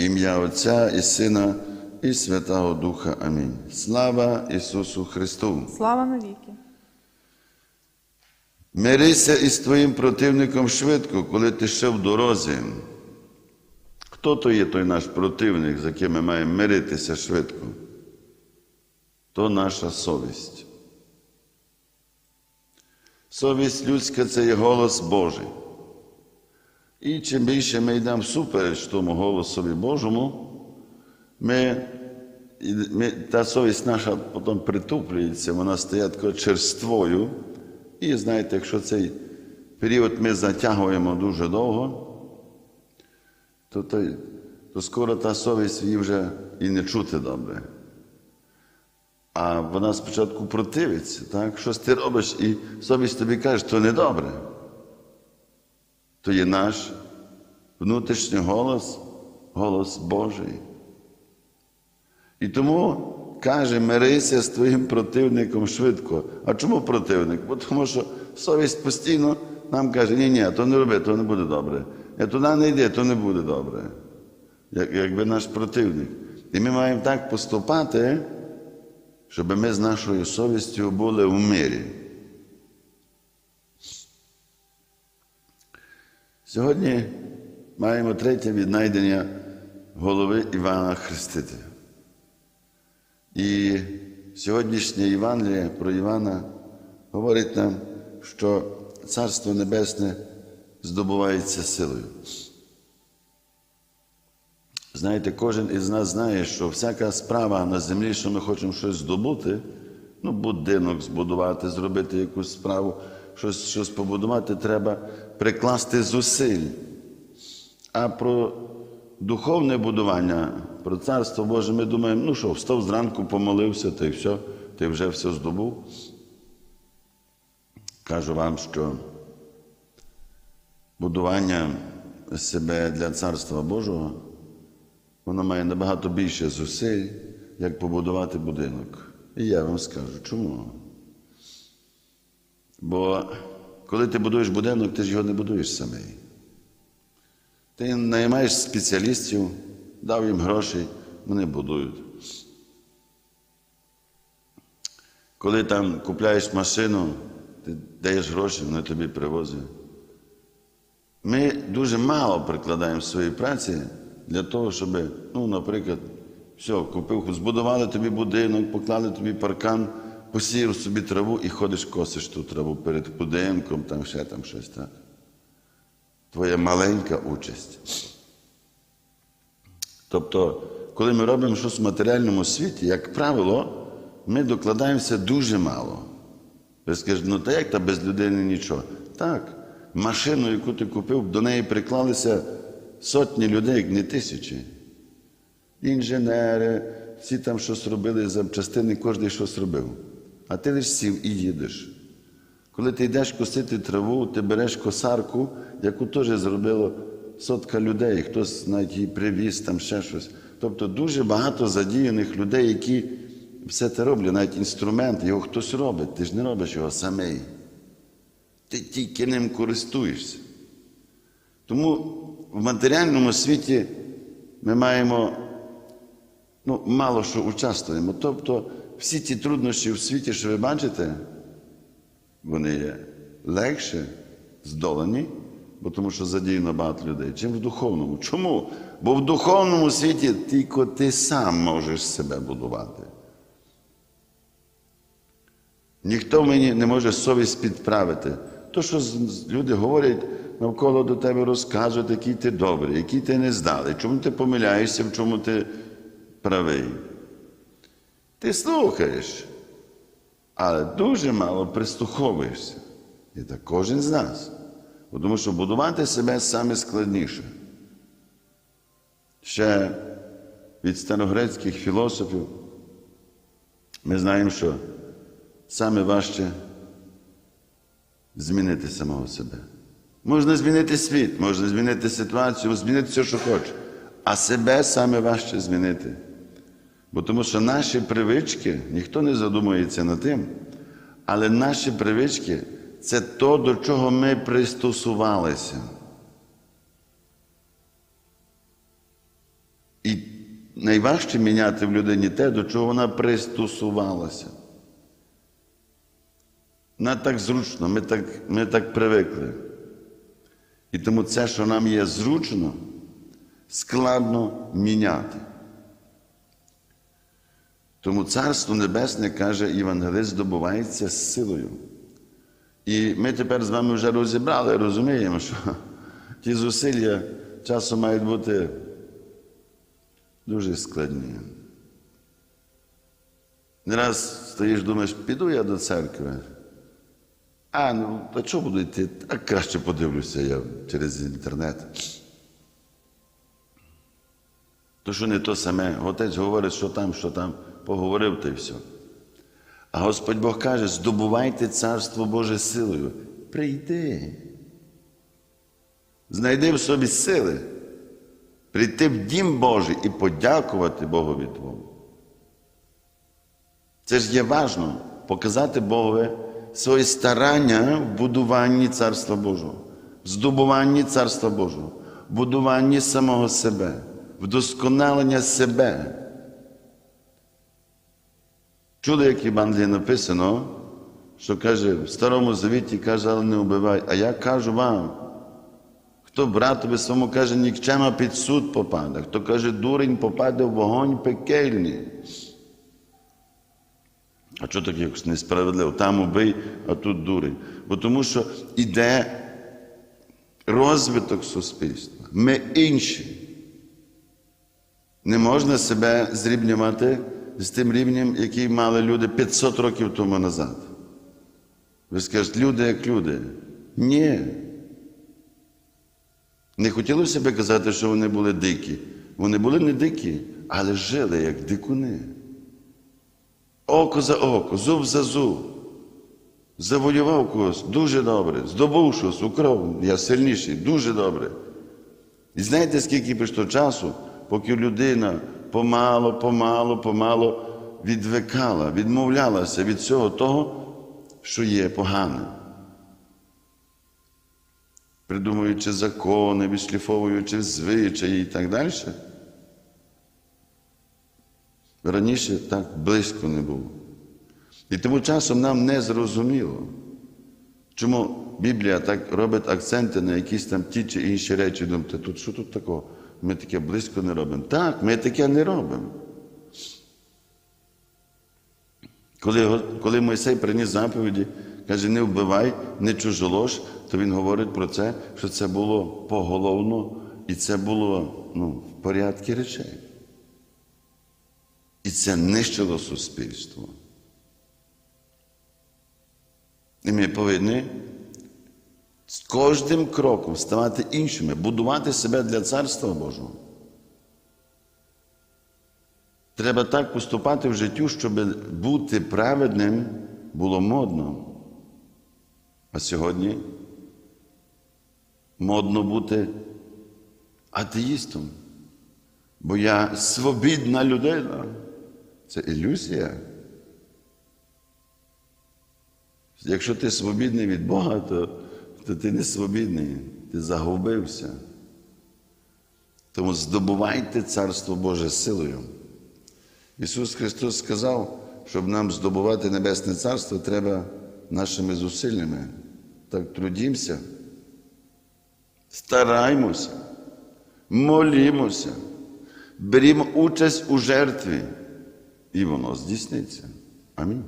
Ім'я Отця і Сина, і Святого Духа. Амінь. Слава Ісусу Христу! Слава навіки. Мирися із твоїм противником швидко, коли ти ще в дорозі. Хто то є той наш противник, з яким ми маємо миритися швидко? То наша совість. Совість людська це є голос Божий. І чим більше ми йдемо всупереч тому голосові Божому, ми, ми, та совість наша потім притуплюється, вона стає такою черствою. І знаєте, якщо цей період ми затягуємо дуже довго, то, то, то скоро та совість її вже і не чути добре. А вона спочатку противиться, так? щось ти робиш, і совість тобі каже, то не добре. То є наш внутрішній голос, голос Божий. І тому каже, мирися з твоїм противником швидко. А чому противник? Бо тому що совість постійно нам каже, ні, ні, то не роби, то не буде добре. Я туди не йди, то не буде добре. Як, якби наш противник. І ми маємо так поступати, щоб ми з нашою совістю були в мирі. Сьогодні маємо третє віднайдення голови Івана Хрестителя. І сьогоднішнє Євангеліє про Івана говорить нам, що Царство Небесне здобувається силою. Знаєте, кожен із нас знає, що всяка справа на землі, що ми хочемо щось здобути, ну, будинок збудувати, зробити якусь справу, щось, щось побудувати, треба прикласти зусиль. А про духовне будування, про царство Боже, ми думаємо, ну що, встав зранку, помолився, та й все, ти вже все здобув. Кажу вам, що будування себе для царства Божого, воно має набагато більше зусиль, як побудувати будинок. І я вам скажу, чому? Бо коли ти будуєш будинок, ти ж його не будуєш самий. Ти наймаєш спеціалістів, дав їм гроші, вони будують. Коли там купляєш машину, ти даєш гроші, вони тобі привозять. Ми дуже мало прикладаємо своєї праці для того, щоб, ну, наприклад, все, купив, збудували тобі будинок, поклали тобі паркан, посіяв собі траву і ходиш, косиш ту траву перед будинком, там ще там щось так. Твоя маленька участь. Тобто, коли ми робимо щось в матеріальному світі, як правило, ми докладаємося дуже мало. Ви скажете, ну та як та без людини нічого? Так, машину, яку ти купив, до неї приклалися сотні людей, як не тисячі. Інженери, всі там щось робили, запчастини, кожен щось робив. А ти лише сів і їдеш. Коли ти йдеш косити траву, ти береш косарку, яку теж зробило сотка людей, хтось навіть її привіз, там ще щось. Тобто дуже багато задіяних людей, які все це роблять, навіть інструмент, його хтось робить, ти ж не робиш його самий. Ти тільки ним користуєшся. Тому в матеріальному світі ми маємо ну, мало що участвуємо. Тобто всі ті труднощі в світі, що ви бачите, вони є легше здолані, бо тому що задіяно багато людей, чим в духовному. Чому? Бо в духовному світі тільки ти сам можеш себе будувати. Ніхто мені не може совість підправити. То, що люди говорять навколо до тебе розказують, який ти добрий, який ти не здалий, чому ти помиляєшся, в чому ти правий. Ти слухаєш, але дуже мало прислуховуєшся. І так кожен з нас. Тому що будувати себе саме складніше. Ще від старогрецьких філософів ми знаємо, що саме важче змінити самого себе. Можна змінити світ, можна змінити ситуацію, змінити все, що хочеш. А себе саме важче змінити. Бо тому що наші привички, ніхто не задумується над тим, але наші привички це то, до чого ми пристосувалися. І найважче міняти в людині те, до чого вона пристосувалася. Нам так зручно, ми так, ми так привикли. І тому це, що нам є зручно, складно міняти. Тому Царство Небесне, каже Євангелист, здобувається з силою. І ми тепер з вами вже розібрали, розуміємо, що ті зусилля часом мають бути дуже складні. Не раз стоїш, думаєш, піду я до церкви. А, ну, та чого буду йти? Так краще подивлюся я через інтернет. То що не то саме. Отець говорить, що там, що там, поговорив та й все. А Господь Бог каже: здобувайте царство Боже силою. Прийди. Знайди в собі сили. Прийти в дім Божий і подякувати Богові Твому. Це ж є важно показати Богові своє старання в будуванні Царства Божого, в здобуванні Царства Божого, в будуванні самого себе, вдосконалення себе. Чули, як в Євангелії написано, що каже, в Старому Завіті каже, але не вбивай. А я кажу вам, хто братові своєму каже, нікчема під суд попаде, хто каже, дурень попаде в вогонь пекельний. А що таке якось несправедливо? Там убий, а тут дурень. Бо тому що іде розвиток суспільства. Ми інші. Не можна себе зрівнювати з тим рівнем, який мали люди 500 років тому назад. Ви скажете, люди як люди. Ні. Не хотілося б казати, що вони були дикі. Вони були не дикі, але жили як дикуни. Око за око, зуб за зуб. Завоював когось дуже добре, здобув щось, украв, я сильніший, дуже добре. І знаєте, скільки прийшло часу, поки людина помало, помало, помало відвикала, відмовлялася від всього того, що є погане. Придумуючи закони, відшліфовуючи звичаї і так далі. Раніше так близько не було. І тому часом нам не зрозуміло, чому Біблія так робить акценти на якісь там ті чи інші речі. Думаєте, тут що тут такого? Ми таке близько не робимо. Так, ми таке не робимо. Коли, коли Мойсей приніс заповіді, каже, не вбивай, не чужолож, то він говорить про це, що це було поголовно і це було ну, в порядку речей. І це нищило суспільство. І ми повинні з кожним кроком ставати іншими, будувати себе для Царства Божого. Треба так поступати в життю, щоб бути праведним було модно. А сьогодні модно бути атеїстом. Бо я свобідна людина. Це ілюзія. Якщо ти свобідний від Бога, то, то ти не свобідний, ти загубився. Тому здобувайте Царство Боже силою. Ісус Христос сказав, щоб нам здобувати Небесне Царство, треба нашими зусиллями. Так трудімося, стараймося, молімося, берімо участь у жертві, і воно здійсниться. Амінь.